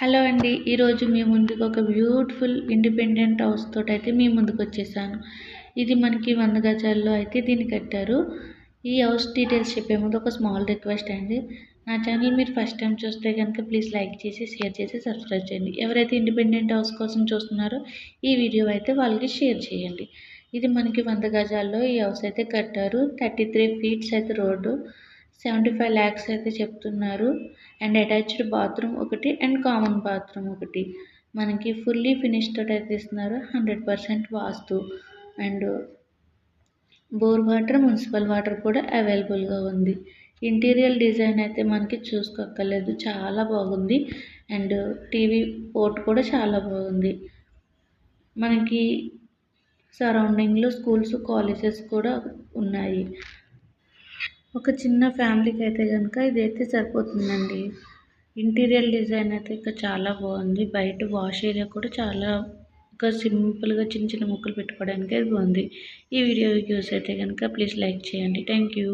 Hello అండి ఈరోజు మీ ముందుకు ఒక బ్యూటిఫుల్ ఇండిపెండెంట్ హౌస్ తోటి అయితే మీ ముందుకు వచ్చేసాను. ఇది మనకి వంద గజాల్లో అయితే దీన్ని కట్టారు. ఈ హౌస్ డీటెయిల్స్ చెప్పే ముందు ఒక స్మాల్ రిక్వెస్ట్ అండి. నా ఛానల్ మీరు ఫస్ట్ టైం చూస్తే కనుక ప్లీజ్ లైక్ చేసి షేర్ చేసి సబ్స్క్రైబ్ చేయండి. ఎవరైతే ఇండిపెండెంట్ హౌస్ కోసం చూస్తున్నారో ఈ వీడియో అయితే వాళ్ళకి షేర్ చేయండి. ఇది మనకి వంద గజాల్లో ఈ హౌస్ అయితే కట్టారు. థర్టీ త్రీ ఫీట్స్ అయితే రోడ్డు. సెవెంటీ ఫైవ్ ల్యాక్స్ అయితే చెప్తున్నారు. అండ్ అటాచ్డ్ బాత్రూమ్ ఒకటి అండ్ కామన్ బాత్రూమ్ ఒకటి. మనకి ఫుల్లీ ఫినిష్ అయితే ఇస్తున్నారు. Hundred percent vastu. And bore water municipal water కూడా అవైలబుల్గా ఉంది. ఇంటీరియర్ డిజైన్ అయితే మనకి చూసుకోక్కర్లేదు. చాలా బాగుంది. అండ్ టీవీ పోర్ట్ కూడా చాలా బాగుంది. మనకి సరౌండింగ్లో స్కూల్స్ కాలేజెస్ కూడా ఉన్నాయి. ఒక చిన్న ఫ్యామిలీకి అయితే కనుక ఇదైతే సరిపోతుందండి. ఇంటీరియర్ డిజైన్ అయితే ఇంకా చాలా బాగుంది. బయట వాష్ ఏరియా కూడా చాలా ఒక సింపుల్గా చిన్న చిన్న ముక్కలు పెట్టుకోవడానికి అది బాగుంది. ఈ వీడియో యూస్ అయితే కనుక ప్లీజ్ లైక్ చేయండి. Thank you.